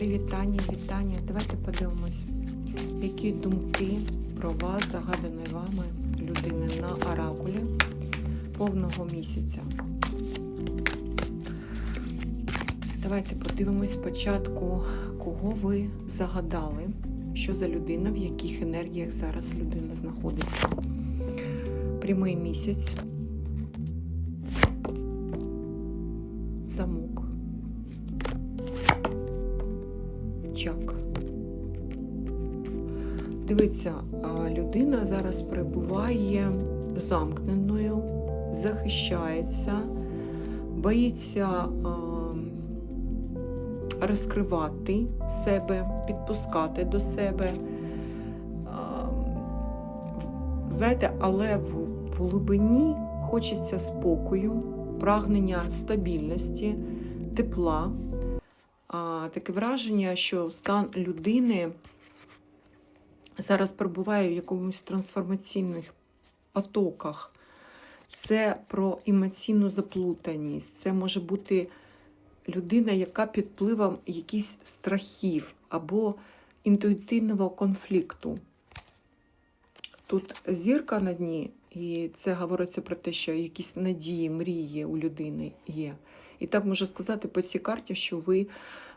привітання, вітання. Давайте подивимось, які думки про вас, загаданої вами людини на оракулі повного місяця. Давайте подивимось спочатку, кого ви загадали, що за людина, в яких енергіях зараз людина знаходиться. Прямий місяць. Замок. Чак. Дивіться, людина зараз перебуває замкненою, захищається, боїться розкривати себе, підпускати до себе. Знаєте, але в, в глибині хочеться спокою, прагнення стабільності, тепла. Таке враження, що стан людини зараз перебуває в якомусь трансформаційних потоках. Це про емоційну заплутаність. Це може бути людина, яка під впливом якихось страхів або інтуїтивного конфлікту. Тут зірка на дні, і це говориться про те, що якісь надії, мрії у людини є. І так можу сказати по цій карті, що ви,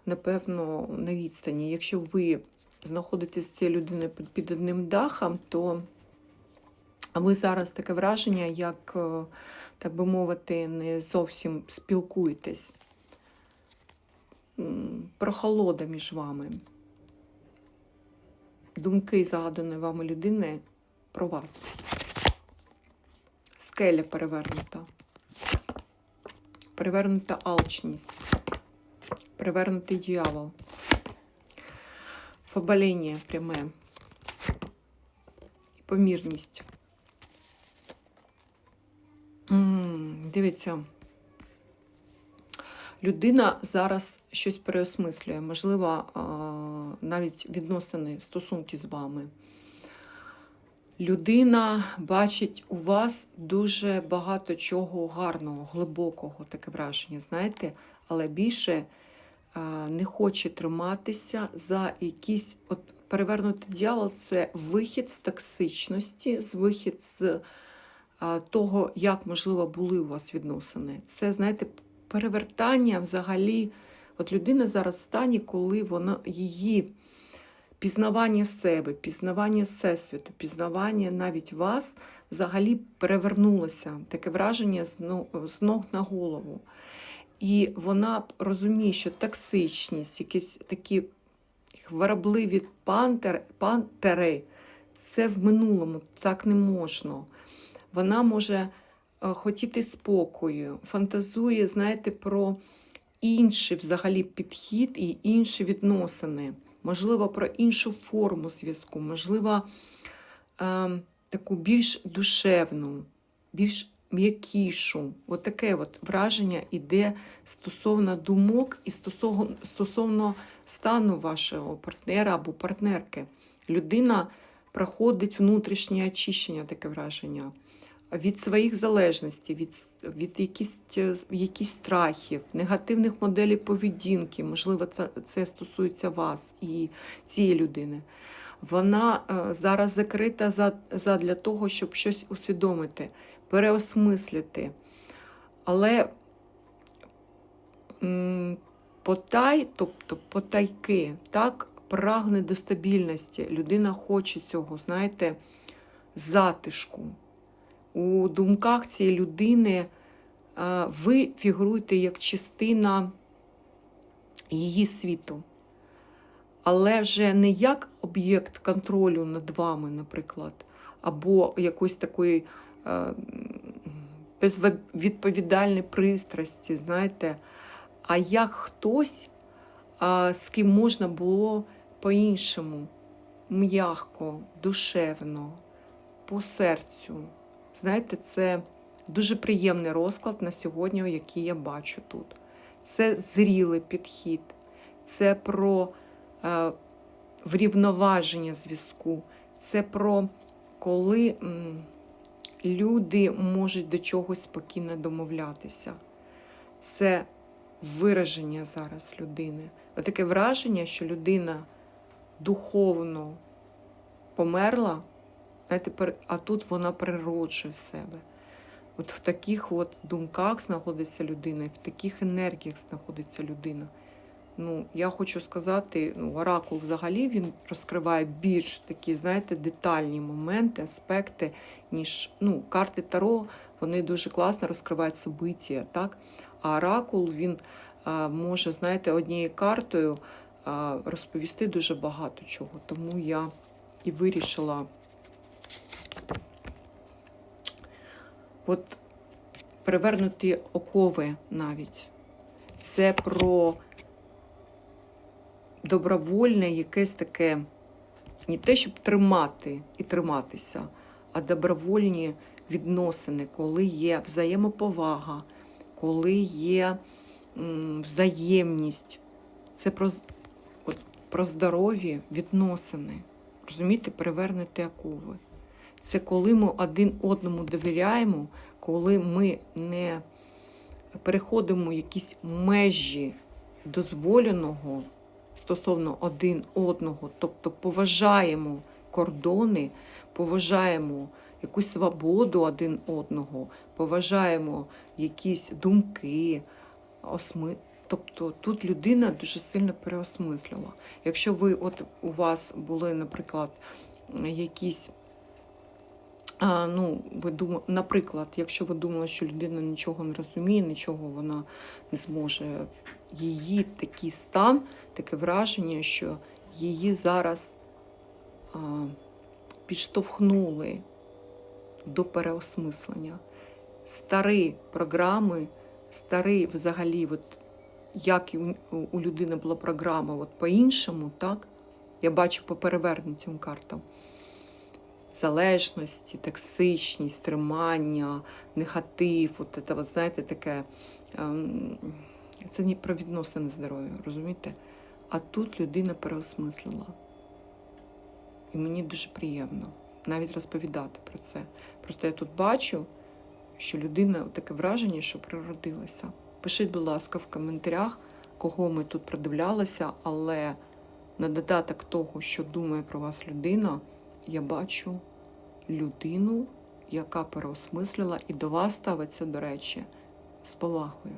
напевно, на відстані. Якщо ви знаходитесь з цією людиною під, одним дахом, то ви зараз таке враження, як, е, так би мовити, не зовсім спілкуєтесь. Прохолода між вами. Думки загаданої вами людини про вас. Скеля перевернута. Перевернута алчність. Перевернутий дьявол. Фабоління пряме. І помірність. М, Дивіться. Людина зараз щось переосмислює, можливо, навіть відносини, стосунки з вами. Людина бачить у вас дуже багато чого гарного, глибокого, таке враження, знаєте, але більше не хоче триматися за якісь. От перевернутий дьявол це вихід з токсичності, з вихід з того, як, можливо, були у вас відносини. Це, знаєте, перевертання взагалі. От людина зараз в стані, коли вона її пізнавання себе, пізнавання всесвіту, пізнавання навіть вас взагалі перевернулося. Таке враження з ног на голову. І вона розуміє, що токсичність, якісь такі хворобливі пантер, пантери, це в минулому, так не можна. Вона може е, хотіти спокою, фантазує, знаєте, про інший взагалі підхід і інші відносини, можливо, про іншу форму зв'язку, можливо, е, таку більш душевну, більш м'якішу. От таке от враження іде стосовно думок і стосовно, стосовно стану вашого партнера або партнерки. Людина проходить внутрішнє очищення, таке враження від своїх залежностей, від, від якісь, якісь страхів, негативних моделей поведінки, можливо, це, це стосується вас і цієї людини. Вона е, зараз закрита за, за для того, щоб щось усвідомити, переосмислити. Але потай, тобто потайки, так, прагне до стабільності. Людина хоче цього, знаєте, затишку у думках цієї людини е, ви фігуруєте як частина її світу, але вже не як об'єкт контролю над вами, наприклад, або якоїсь такої е, безвідповідальної пристрасті, знаєте, а як хтось, з ким можна було по-іншому, м'яко, душевно, по серцю. Знаєте, це дуже приємний розклад на сьогодні, який я бачу тут. Це зрілий підхід, це про е, врівноваження зв'язку, це про коли м, люди можуть до чогось спокійно домовлятися. Це вираження зараз людини. Отаке враження, що людина духовно померла, знаєте, а тут вона природжує себе. От в таких от думках знаходиться людина, і в таких енергіях знаходиться людина. Ну, я хочу сказати, ну, оракул взагалі він розкриває більш такі, знаєте, детальні моменти, аспекти, ніж ну, карти Таро, вони дуже класно розкривають собиття, так? А оракул він а, може, знаєте, однією картою а, розповісти дуже багато чого. Тому я і вирішила от перевернуті окови навіть. Це про добровольне якесь таке, не те, щоб тримати і триматися, а добровольні відносини, коли є взаємоповага, коли є взаємність. Це про, от, про здорові відносини. Розумієте, перевернути окови. Це коли ми один одному довіряємо, коли ми не переходимо якісь межі дозволеного стосовно один одного, тобто поважаємо кордони, поважаємо якусь свободу один одного, поважаємо якісь думки, осми... Тобто тут людина дуже сильно переосмислила. Якщо ви, от у вас були, наприклад, якісь ну, ви дум... наприклад, якщо ви думали, що людина нічого не розуміє, нічого вона не зможе, її такий стан, таке враження, що її зараз а, підштовхнули до переосмислення. Старі програми, старі взагалі, от, як і у, у людини була програма от по-іншому, так? Я бачу по перевернутим картам залежності, токсичність, тримання, негатив, от це, от, знаєте, таке. ем, Це не про відносини здоров'я, розумієте? А тут людина переосмислила. І мені дуже приємно навіть розповідати про це. Просто я тут бачу, що людина таке враження, що природилася. Пишіть, будь ласка, в коментарях, кого ми тут продивлялися, але на додаток того, що думає про вас людина, я бачу людину, яка переосмислила і до вас ставиться, до речі, з повагою.